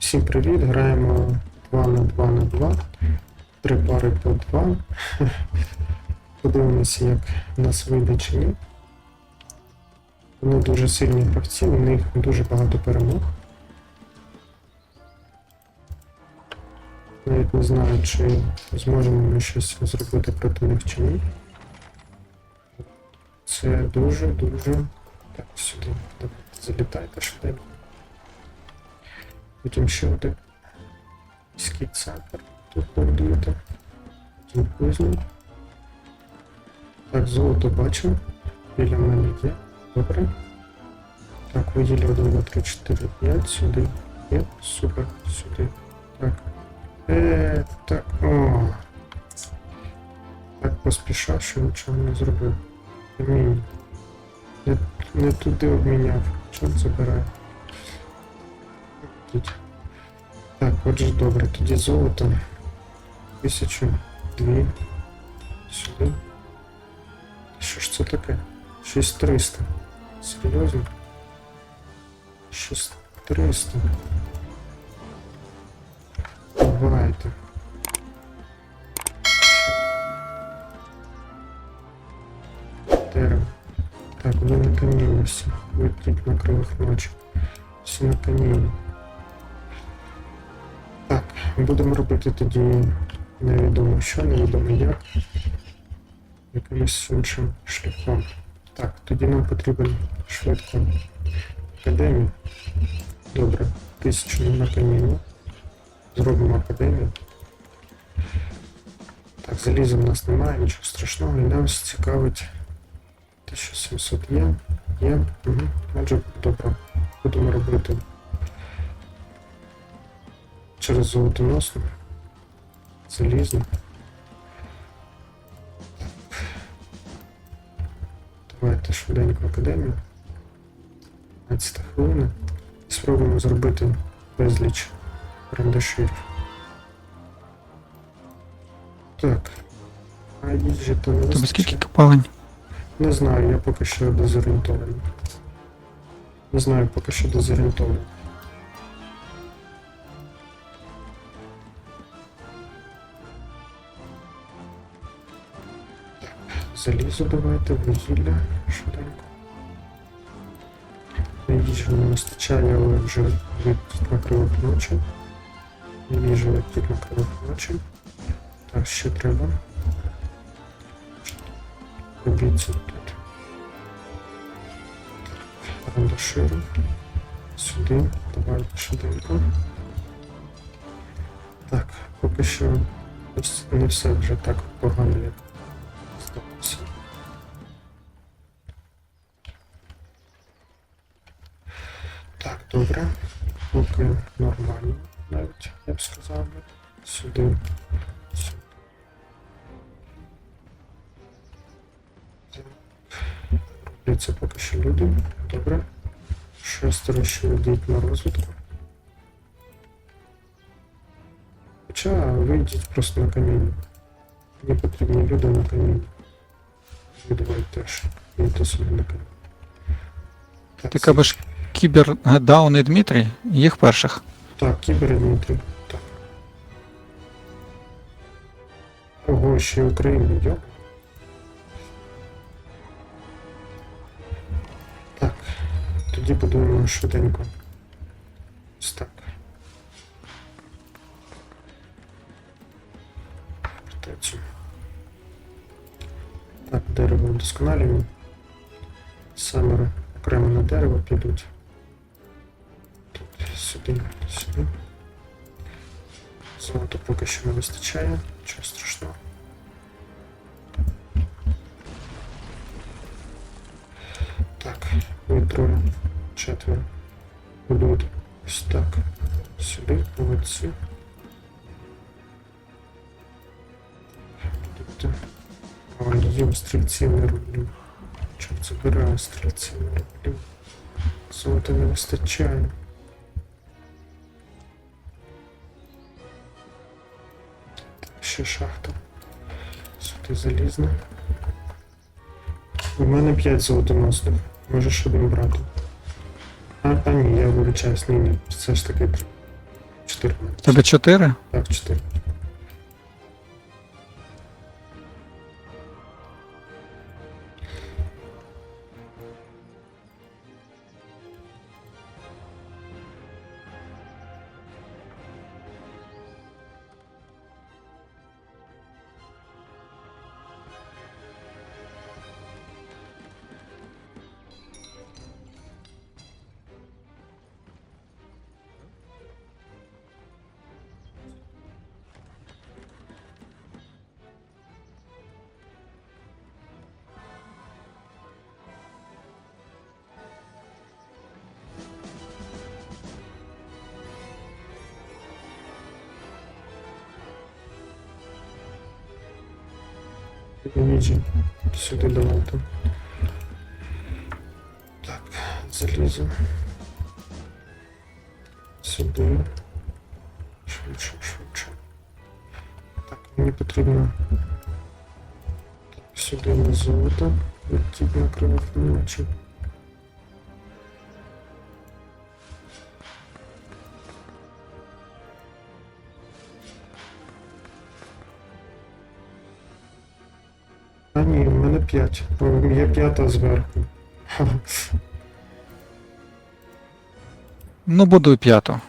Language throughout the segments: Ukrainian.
Всім привіт! Граємо 2 на 2 на 2. Три пари по 2. Подивимося, як нас вийде чи ні. Вони дуже сильні гравці, у них дуже багато перемог. Навіть не знаю, чи зможемо ми щось зробити проти них чи ні. Це дуже-дуже. Так, сюди. Давайте залітайте швиденько. Потім ще один міський центр тут побудуєте. Потім кузню. Так, золото бачу. Біля мене є. Добре. Так, виділі 1, 2, 3, 4, 5. Сюди. Є. Супер. Сюди. Так. Е, так. О. Так поспішав, що нічого не зробив. Не, не туди обміняв. Чорт забирає. Тут. Так, отже, добре, тоді золото. Тисячу, дві. Сюди. Що ж це таке? 6300. Серйозно? 6300. Давайте. Дерево. Так, ви на камінні всі. Витріть на крилах ночі. Всі на камінні. Так, будемо робити тоді невідомо що, невідомо як. Якимось іншим шляхом. Так, тоді нам потрібен швидко академію. Добре, тисячу на каміння. Зробимо академію. Так, заліза в нас немає, нічого страшного, і нас цікавить 1700 є. Є. Угу. Отже, добре. Будемо робити через золотоносну. Залізно. Давайте швиденько академію. 15 хвилина. Спробуємо зробити безліч брандаширів. Так. А їжі то не Тобі скільки копалень? Не знаю, я поки що дезорієнтований. Не знаю, поки що дезорієнтований. Залізо давайте, вугілля швиденько. На їжі не вистачає, але вже від накрилок ночі. Їжа від накрилок ночі. Так, ще треба. Робіться тут. Рандаширу. Сюди. Давайте швиденько. Так, поки що не все вже так погано, як добре. Поки нормально навіть, я б сказав. Сюди. Сюди. Це поки що люди. Добре. Шестеро ще йдуть на розвитку. Хоча вийдіть просто на каміння. Мені потрібні люди на каміння. Видавай теж. Йдіть собі на каміння. Так, Ти кажеш Кібер Даун і Дмитрій, їх перших. Так, кібер і Дмитрій. Так. Ого, ще Україна, йо. Так, тоді будуємо швиденько. Ось так. Фортецю. Так, дерево вдосконалюємо. Семеро окремо на дерево підуть. Тут сюди, сюди. Золота поки що не вистачає, нічого страшного. Так, ви троє, четверо. Будуть ось так. Сюди, молодці. Тут Ой, їм стрільці не роблю. Чорт забираю стрільці не роблю. Золота не вистачає. Ще шахта. Сюди залізна. У мене 5 золотоносних. Можеш один брати. А, а ні, я вибачаюсь, ні, ні. Все ж таки. тр- 4. Тебе 4? Так, 4. Нижі. Сюди давайте. Так, залізо. Сюди. Швидше, швидше. Так, мені потрібно так, сюди на золото. Відтік на кривих ночі. А ні, в мене 5. Є п'ята зверху. Ну, буду п'яту.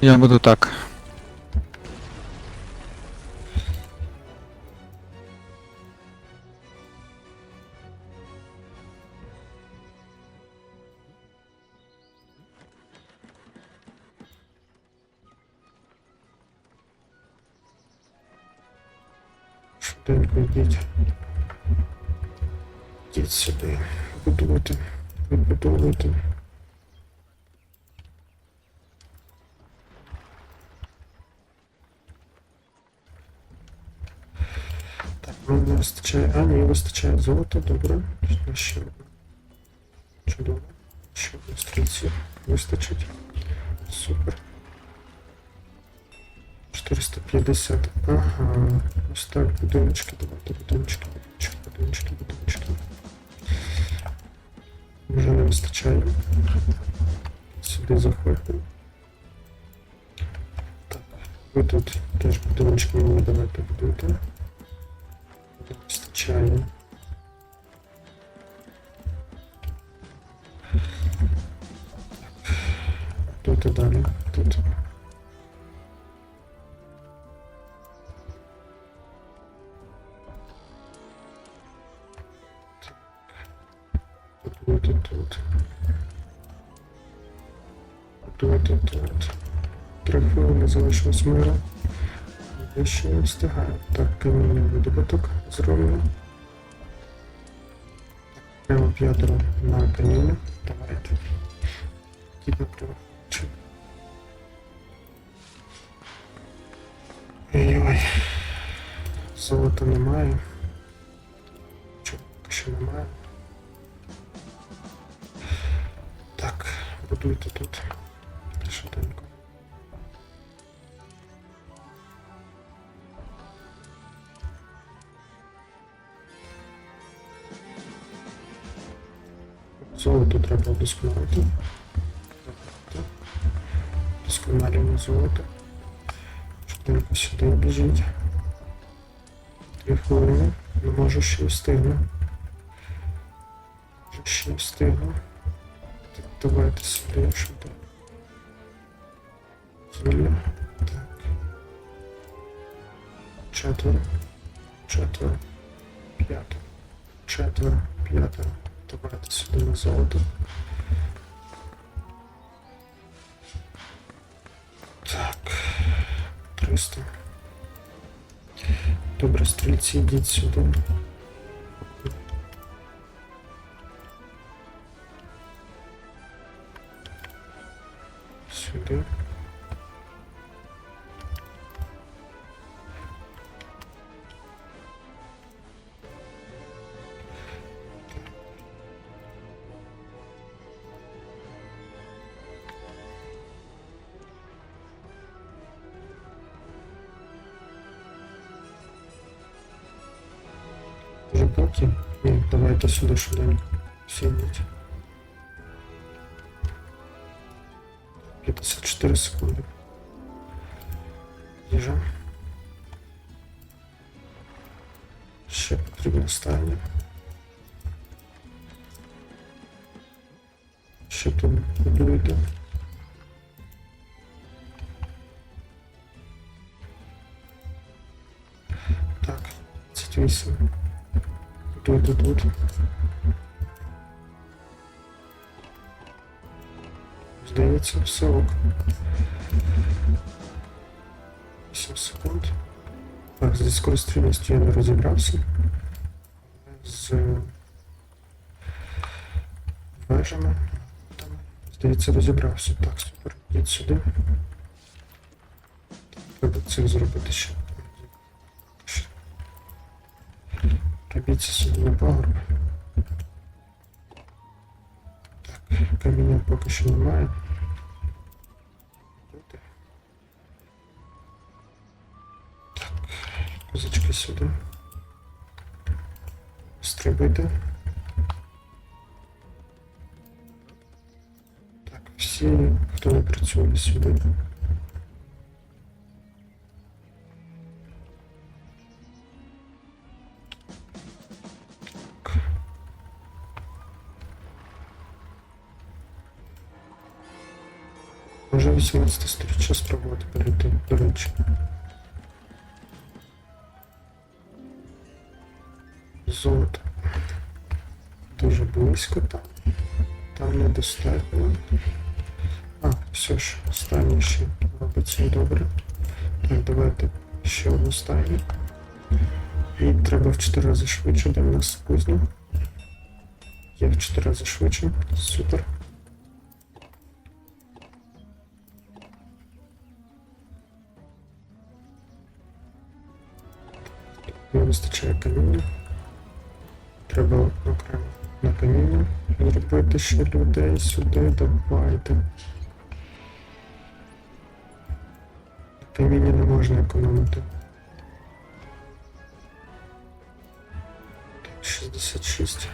Я буду так. Так, не вистачає. А, ні, вистачає золота, добре. Ще. Чудово. Ще одне стрільці. Вистачить. Супер. 450. Ага. Ось так, будиночки, давайте будиночки, будиночки, будиночки, будиночки. Вже не вистачає. Сюди заходимо. Так, ви тут теж будиночки мені давайте будуйте. Не вистачає. Тут і далі. Тут. Тут, тут, тут. Тут, тут, тут. Три хвилини залишилось мира. Я ще не встигаю. Так, камінний видобуток зроблено. Прямо п'ятеро на каміння. Давайте. Кидно прямо. Чик. Ой-ой. Золота немає. Чого поки що немає. Так, будуйте тут. Швиденько. Золото треба вдосконалити. Так. Досконалюємо золото. Швиденько сюди біжіть. Дві хвилини. Не можу ще встигну. Можу ще встигну. Так, давайте сюди, якщо так. Зілля. Так. Четверо. Четверо. П'ятеро. Четверо. П'ятеро. Давайте сюди на золото. Так. 300. Добре, стрільці, йдіть сюди. Сюди. Вже поки? Ні, давайте сюди швиденько. Сидіть. 54 секунди. Їжа. Ще потрібно стайня. Ще тут будуєте. Так, 28. Будуйте тут. Здається, все ок. 8 секунд. Так, з військовострільністю я не розібрався. З вежами. Там, здається, розібрався. Так, супер. Йдіть сюди. Треба це зробити. Ще. Пробіться сюди на пагорб. Так, каміння поки що немає. Тут. Так, козачки сюди. Стрибайте. Так, всі, хто не працює сюди. 18 сторіччя спробувати перейти, до речі. Золото. Дуже близько там. Там недостатньо. А, все ж, останнє ще робиться добре. Так, давайте ще одну стайню. І треба в 4 рази швидше, де в нас кузня. Є в 4 рази швидше. Супер. Вистачає каміння. Треба окремо на каміння зробити ще людей сюди, давайте. Каміння не можна економити. Так, 66.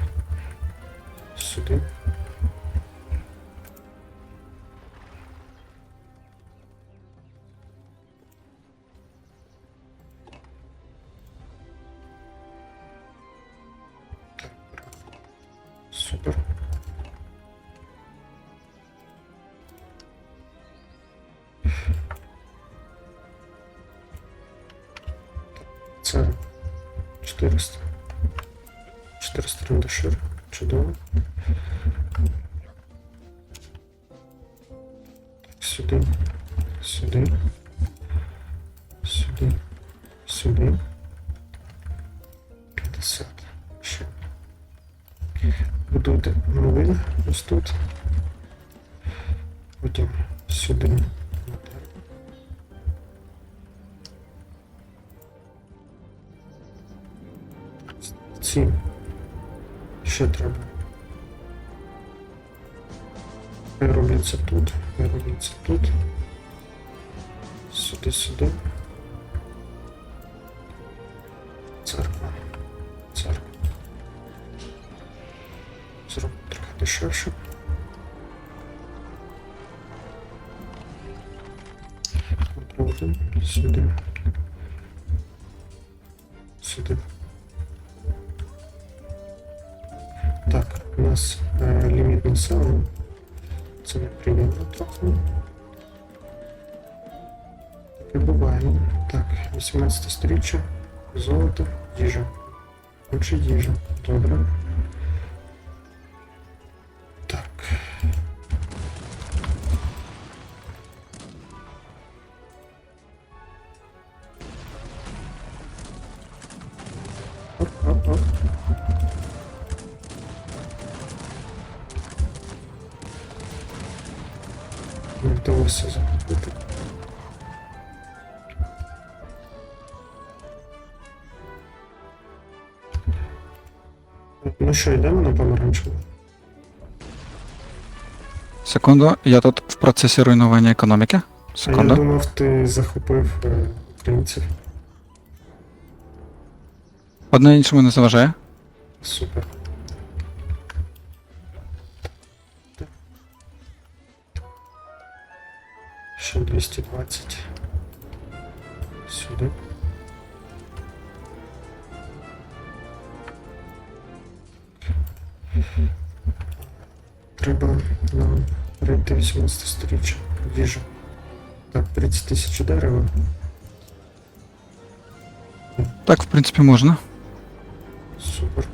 Сюди. 400 рендашир. Чудово. Сюди. Сюди. Сюди. Сюди. 50. Ще. Будуйте новин ось тут. Потім сюди. Ці ще треба. Хай робляться тут, хай робляться тут. Сюди, сюди. Церква. Церква. Зробимо трохи дешевше. Сюди. Сюди. Нас е, ліміт населення. Це неприємно трохи. Буває. Так, 18 сторіччя, золото, їжа. Лучше їжа. Добре. Вдалося захопити. Ну що, йдемо на помаранчеву? Секунду, я тут в процесі руйнування економіки. А я Секунду. думав, ти захопив е, українців. Одне іншому не заважає. Супер. 220. Сюди. Треба нам перейти 18 сторіччя. Їжа. Так, 30 тисяч дерева. Так, в принципі, можна. Супер.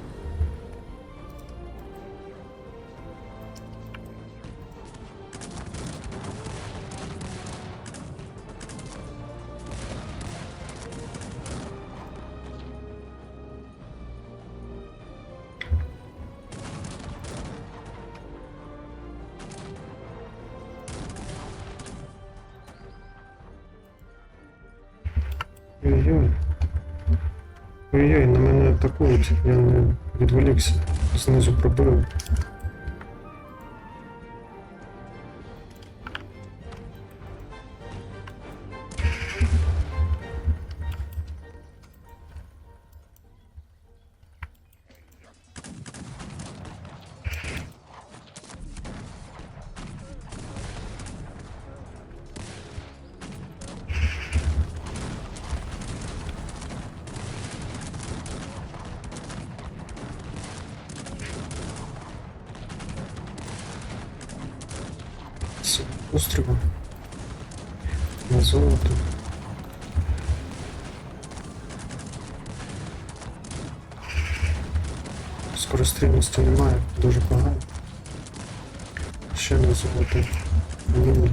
Знизу пробив. З на золото. Скорострільності немає, дуже погано. Ще на золото. Ні.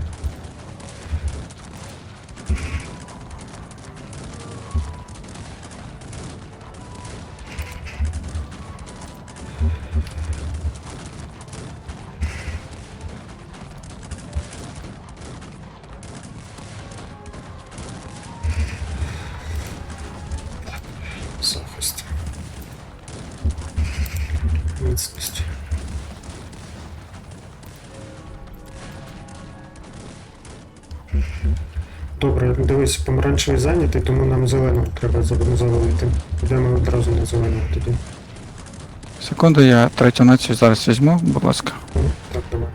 Дивись, помаранчевий зайнятий, тому нам зеленого треба за- завалити. Підемо одразу на зеленого тоді. Секунду, я третю націю зараз візьму, будь ласка. Ну, Так, давай.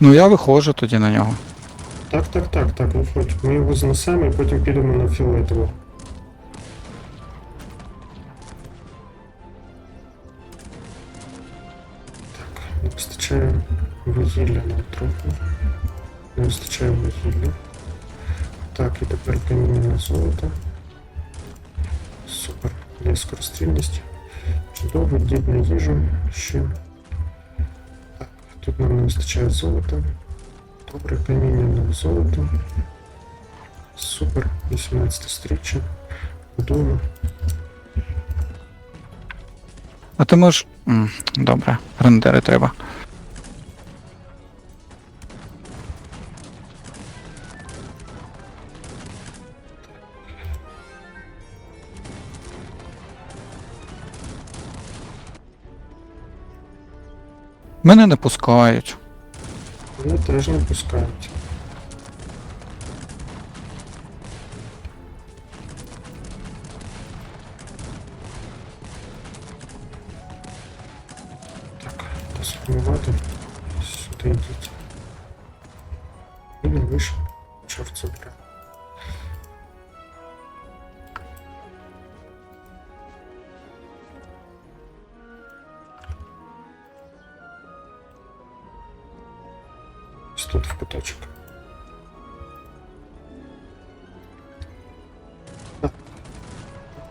Ну я виходжу тоді на нього. Так, так, так, так, виходь. Ми його знесемо і потім підемо на фіолетово. не вистачає вугілля нам трохи. Не вистачає вугілля. Так, і тепер каміння на золото. Супер. Є скорострільність. Чудово, дід на їжу. Ще. Так, тут нам не вистачає золота. Добре, каміння на золото. Супер, 18 стріччя. Будуємо. А ти можеш. М, Добре, рендери треба. Мене не пускають. Вони теж не пускають. Так, досформувати. Сюди йдіть. І не вийшов. Чорт забре. Ось тут в куточок. Так.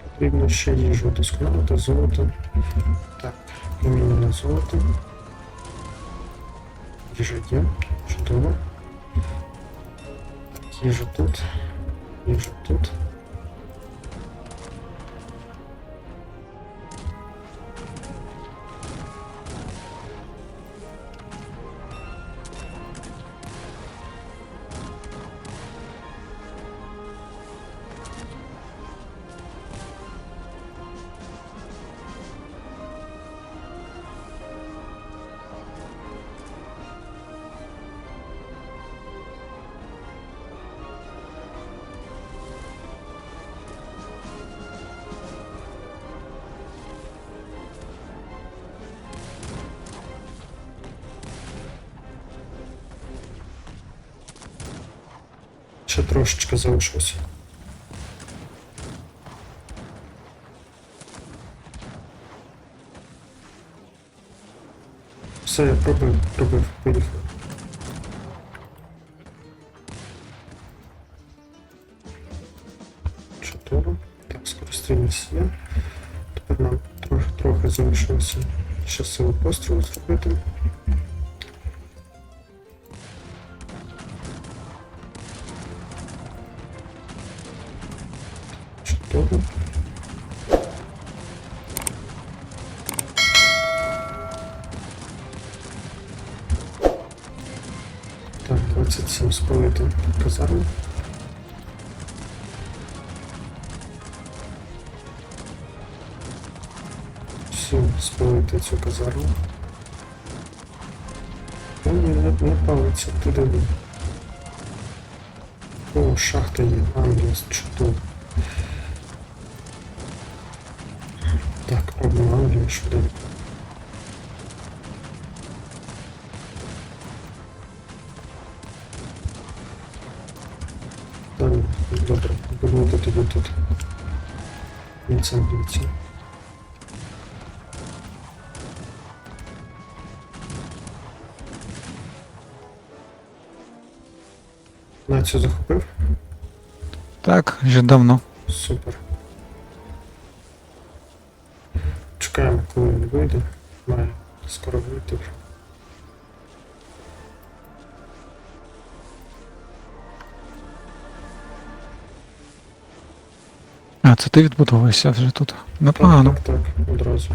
Потрібно ще їжу досконалити, золото. Так, каміння на золото. Їжа є, чудово. Їжа тут, вижу тут. Ще трошечки залишилося. Все, я пробив, пробив, поїхав. Чотири. Так, скористаємось є. Тепер нам трохи, трохи залишилося ще сили пострілу зробити. Цю казарму. О, ні, не, не палиться, ти диви. О, шахта є, Англіс, чудово. Так, одну Англію швиденько. Добре, будувати тоді тут. Від англійці. Націю захопив? Так, вже давно. Супер. Чекаємо, коли він вийде. Має скоро вийти. А, це ти відбудовуєшся вже тут. Непогано. Так, так, так, одразу.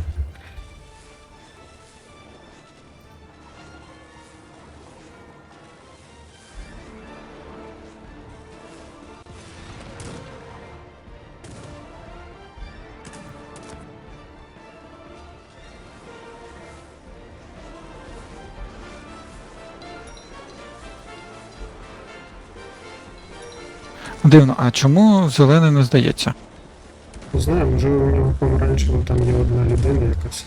Дивно, а чому зелений не здається? Не знаю, може у нього помаранчево там є одна людина якась.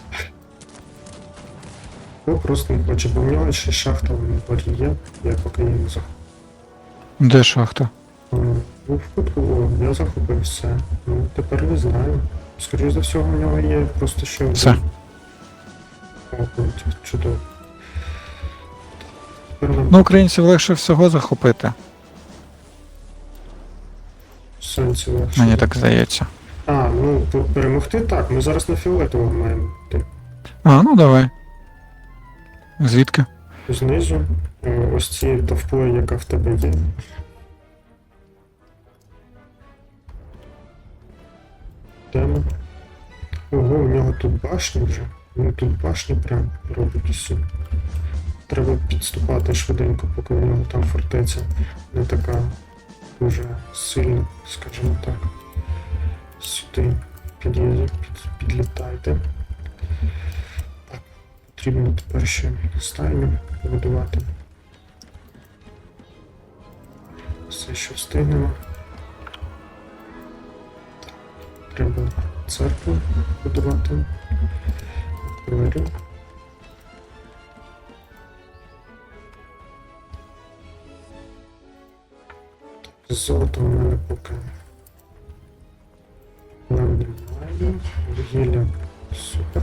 Або просто не хоче, бо в нього ще шахта в полі є, я поки її не захопив. Де шахта? Ну, в кутку, я захопив все. Ну, тепер не знаю. Скоріше за всього, в нього є просто ще один. Все. О, от, чудово. Тепер нам Ну, українців легше всього захопити. Мені так здається. А, ну перемогти так, ми зараз на фіолетово маємо йти. А, ну давай. Звідки? Знизу. Е, Ось ці товпою, яка в тебе є. Тема. Ого, у нього тут башня вже. Ну тут башня прям робить усі. Треба підступати швиденько, поки у нього там фортеця не така дуже сильна, скажімо так. Сюди під, підлітайте. Так, потрібно тепер ще стайню побудувати. Все, що встигнемо. Треба церкву будувати. Двері. Золото в мене поки. Нам немає. Вугілля. Супер.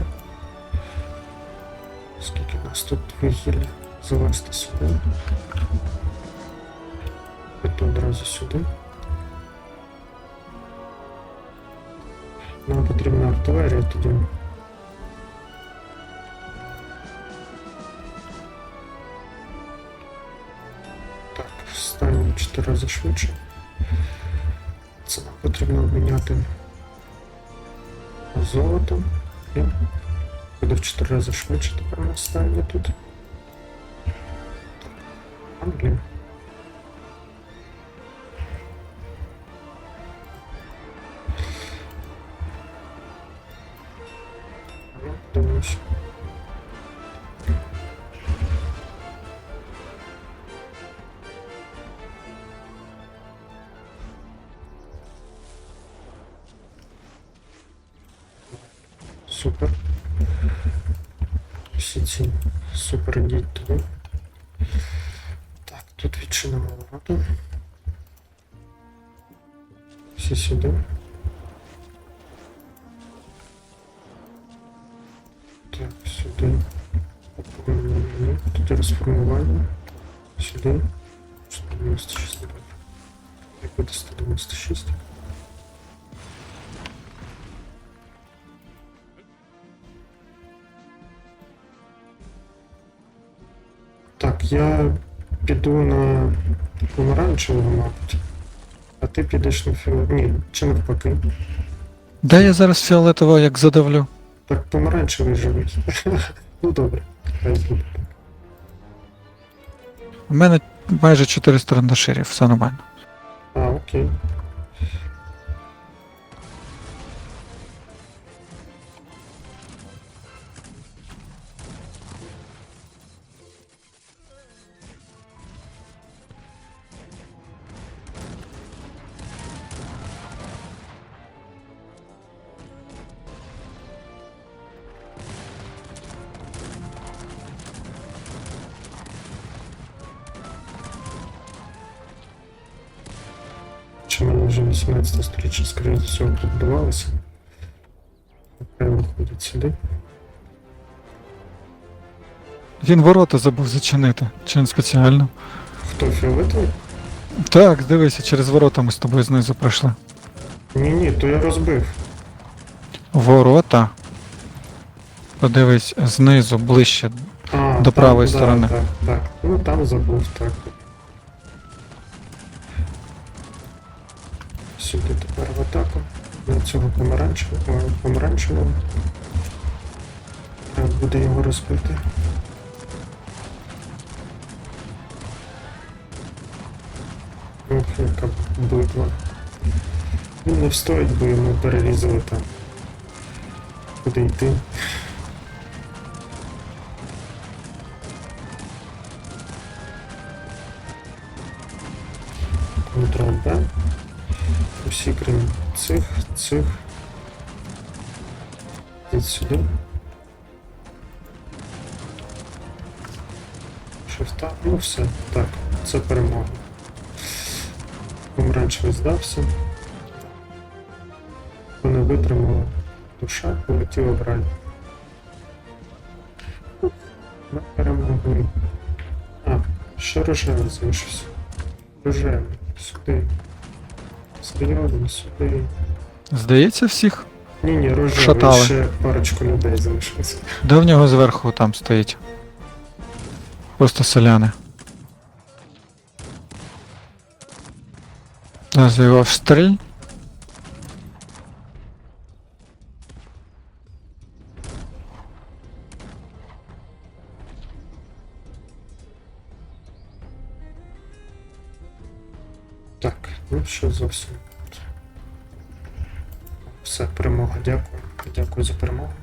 Скільки у нас тут вугілля? Завести сюди. Это одразу сюди. Нам потрібна артилерія тоді. 4 рази швидше. Це потрібно обміняти золотом. золото. Буде в 4 рази швидше тепер настання тут. Ну, Супер. Всі ці супер йдіть туди. Так, тут відчинимо ворота. Всі сюди. Так, сюди. Поповнення мені. Тут розформування. Сюди. 196 добре. Як буде 196? Я піду на помаранчевого, мабуть. А ти підеш на фіолетового. Ні, чи навпаки. Де я зараз фіолетового як задавлю? Так помаранчевий живий. ну добре, хай буде. У мене майже 400 рандаширів, все нормально. А, окей. Сюди. Він ворота забув зачинити. Чи він спеціально? Хто фіолетовий? Так, дивися, через ворота ми з тобою знизу пройшли. Ні, ні, то я розбив. Ворота. Подивись, знизу, ближче. А, До правої да, сторони. Так, так. Ну там забув, так. Сюди тепер в атаку. На цього помаранчевого. помаранчевого. Треба буде його розбити. Ох, яка битва. Він не встоїть, бо йому перерізали там. Куди йти? Ctrl B. Усі крім цих, цих. Йдіть сюди. Ну все. Так, це перемога. Помаранчевий здався. Вони витримали. Душа полетіла в рай. Ми перемогли. А, ще рожевий залишився. Рожевий. Сюди. Серйозно, сюди. Здається, всіх. Ні, ні, рожевий. Шатали. Ще парочку людей залишилося. Де в нього зверху там стоїть? Просто селяни. Розвивав стріль. Так, ну що зовсім. Все, перемога, дякую. Дякую за перемогу.